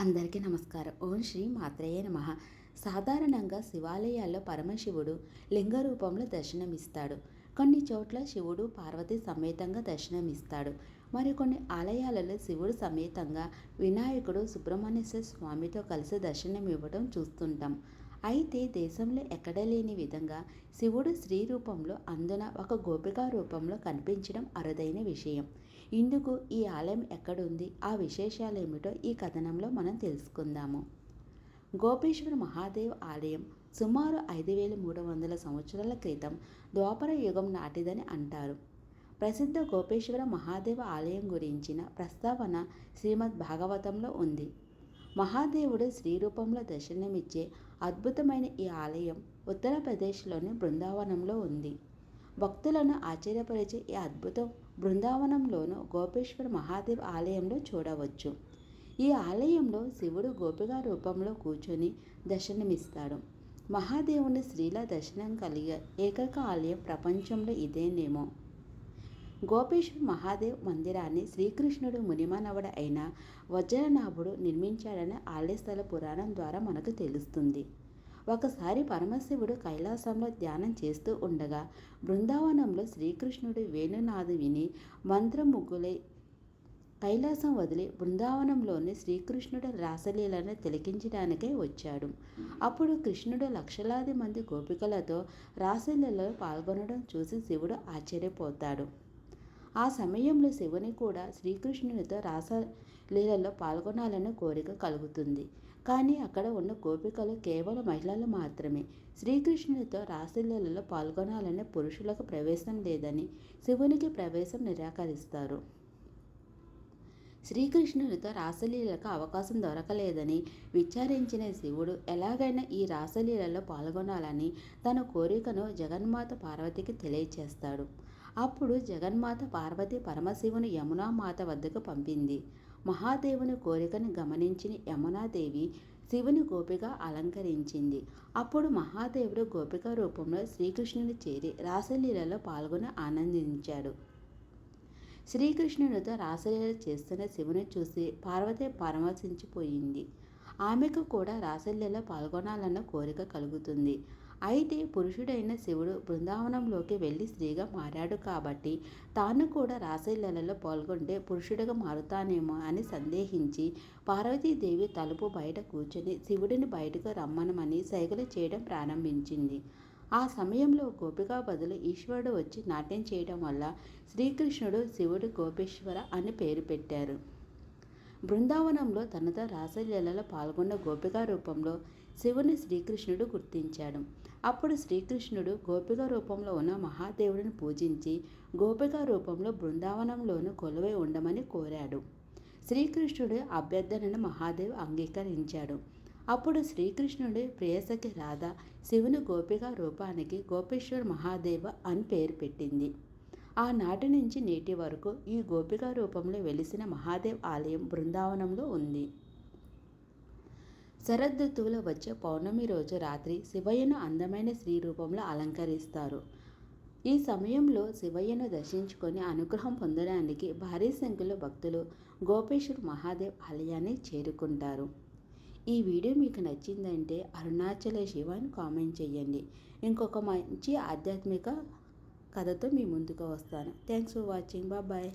అందరికీ నమస్కారం. ఓం శ్రీ మాత్రేయ నమ. సాధారణంగా శివాలయాల్లో పరమశివుడు లింగ రూపంలో దర్శనమిస్తాడు. కొన్ని చోట్ల శివుడు పార్వతి సమేతంగా దర్శనమిస్తాడు. మరికొన్ని ఆలయాలలో శివుడు సమేతంగా వినాయకుడు సుబ్రహ్మణ్యేశ్వర స్వామితో కలిసి దర్శనం ఇవ్వడం చూస్తుంటాం. అయితే దేశంలో ఎక్కడ లేని విధంగా శివుడు స్త్రీ రూపంలో అందున ఒక గోపికా రూపంలో కనిపించడం అరుదైన విషయం. ఇందుకు ఈ ఆలయం ఎక్కడుంది? ఆ విశేషాలు ఏమిటో ఈ కథనంలో మనం తెలుసుకుందాము. గోపేశ్వర మహాదేవ్ ఆలయం సుమారు ఐదు వేల మూడు వందల సంవత్సరాల క్రితం ద్వాపర యుగం నాటిదని అంటారు. ప్రసిద్ధ గోపేశ్వర మహాదేవ ఆలయం గురించిన ప్రస్తావన శ్రీమద్ భాగవతంలో ఉంది. మహాదేవుడు శ్రీరూపంలో దర్శనమిచ్చే అద్భుతమైన ఈ ఆలయం ఉత్తరప్రదేశ్లోని బృందావనంలో ఉంది. భక్తులను ఆశ్చర్యపరిచే ఈ అద్భుతం బృందావనంలోను గోపేశ్వర మహాదేవ్ ఆలయంలో చూడవచ్చు. ఈ ఆలయంలో శివుడు గోపిగా రూపంలో కూర్చొని దర్శనమిస్తాడు. మహాదేవుని స్త్రీల దర్శనం కలిగే ఏకైక ఆలయం ప్రపంచంలో ఇదేనేమో. గోపేశ్వర మహాదేవ్ మందిరాన్ని శ్రీకృష్ణుడు మునిమానవుడు అయిన వజ్రనాభుడు నిర్మించాడని ఆలయస్థల పురాణం ద్వారా మనకు తెలుస్తుంది. ఒకసారి పరమశివుడు కైలాసంలో ధ్యానం చేస్తూ ఉండగా బృందావనంలో శ్రీకృష్ణుడు వేణునాథు విని మంత్రముగ్గులై కైలాసం వదిలి బృందావనంలోని శ్రీకృష్ణుడు రాసలీలను తిలకించడానికై వచ్చాడు. అప్పుడు కృష్ణుడు లక్షలాది మంది గోపికలతో రాసలీలలో పాల్గొనడం చూసి శివుడు ఆశ్చర్యపోతాడు. ఆ సమయంలో శివుని కూడా శ్రీకృష్ణునితో రాసలీలలో పాల్గొనాలన్న కోరిక కలుగుతుంది. కానీ అక్కడ ఉన్న గోపికలు కేవలం మహిళలు మాత్రమే. శ్రీకృష్ణునితో రాసలీలలో పాల్గొనాలనే పురుషులకు ప్రవేశం లేదని శివునికి ప్రవేశం నిరాకరిస్తారు. శ్రీకృష్ణునితో రాసలీలకు అవకాశం దొరకలేదని విచారించిన శివుడు ఎలాగైనా ఈ రాసలీలలో పాల్గొనాలని తన కోరికను జగన్మాత పార్వతికి తెలియచేస్తాడు. అప్పుడు జగన్మాత పార్వతి పరమశివుని యమునామాత వద్దకు పంపింది. మహాదేవుని కోరికను గమనించిన యమునాదేవి శివుని గోపిగా అలంకరించింది. అప్పుడు మహాదేవుడు గోపిక రూపంలో శ్రీకృష్ణుని చేరి రాసలీలలో పాల్గొని ఆనందించాడు. శ్రీకృష్ణునితో రాసలీల చేస్తున్న శివుని చూసి పార్వతి పరమశించిపోయింది. ఆమెకు కూడా రాసలీలలో పాల్గొనాలన్న కోరిక కలుగుతుంది. అయితే పురుషుడైన శివుడు బృందావనంలోకి వెళ్ళి స్త్రీగా మారాడు కాబట్టి తాను కూడా రాసలీలలో పాల్గొంటే పురుషుడిగా మారుతానేమో అని సందేహించి పార్వతీదేవి తలుపు బయట కూర్చొని శివుడిని బయటకు రమ్మనమని సైగలు చేయడం ప్రారంభించింది. ఆ సమయంలో గోపికా బదులు ఈశ్వరుడు వచ్చి నాట్యం చేయడం వల్ల శ్రీకృష్ణుడు శివుడు గోపేశ్వర అని పేరు పెట్టారు. బృందావనంలో తనతో రాసలీలలో పాల్గొన్న గోపిక రూపంలో శివుని శ్రీకృష్ణుడు గుర్తించాడు. అప్పుడు శ్రీకృష్ణుడు గోపిక రూపంలో ఉన్న మహాదేవుడిని పూజించి గోపిక రూపంలో బృందావనంలోను కొలువై ఉండమని కోరాడు. శ్రీకృష్ణుడి అభ్యర్థనను మహాదేవ్ అంగీకరించాడు. అప్పుడు శ్రీకృష్ణుడి ప్రేయసకి రాధ శివుని గోపిక రూపానికి గోపేశ్వర్ మహాదేవ అని పేరు పెట్టింది. ఆనాటి నుంచి నేటి వరకు ఈ గోపిక రూపంలో వెలిసిన మహాదేవ్ ఆలయం బృందావనంలో ఉంది. శరదృతువులో వచ్చే పౌర్ణమి రోజు రాత్రి శివయ్యను అందమైన స్త్రీ రూపంలో అలంకరిస్తారు. ఈ సమయంలో శివయ్యను దర్శించుకొని అనుగ్రహం పొందడానికి భారీ సంఖ్యలో భక్తులు గోపేశ్వర్ మహాదేవ్ ఆలయాన్ని చేరుకుంటారు. ఈ వీడియో మీకు నచ్చిందంటే అరుణాచల శివ అని కామెంట్ చేయండి. ఇంకొక మంచి ఆధ్యాత్మిక కథతో మీ ముందుకు వస్తాను. Thanks for watching. బాయ్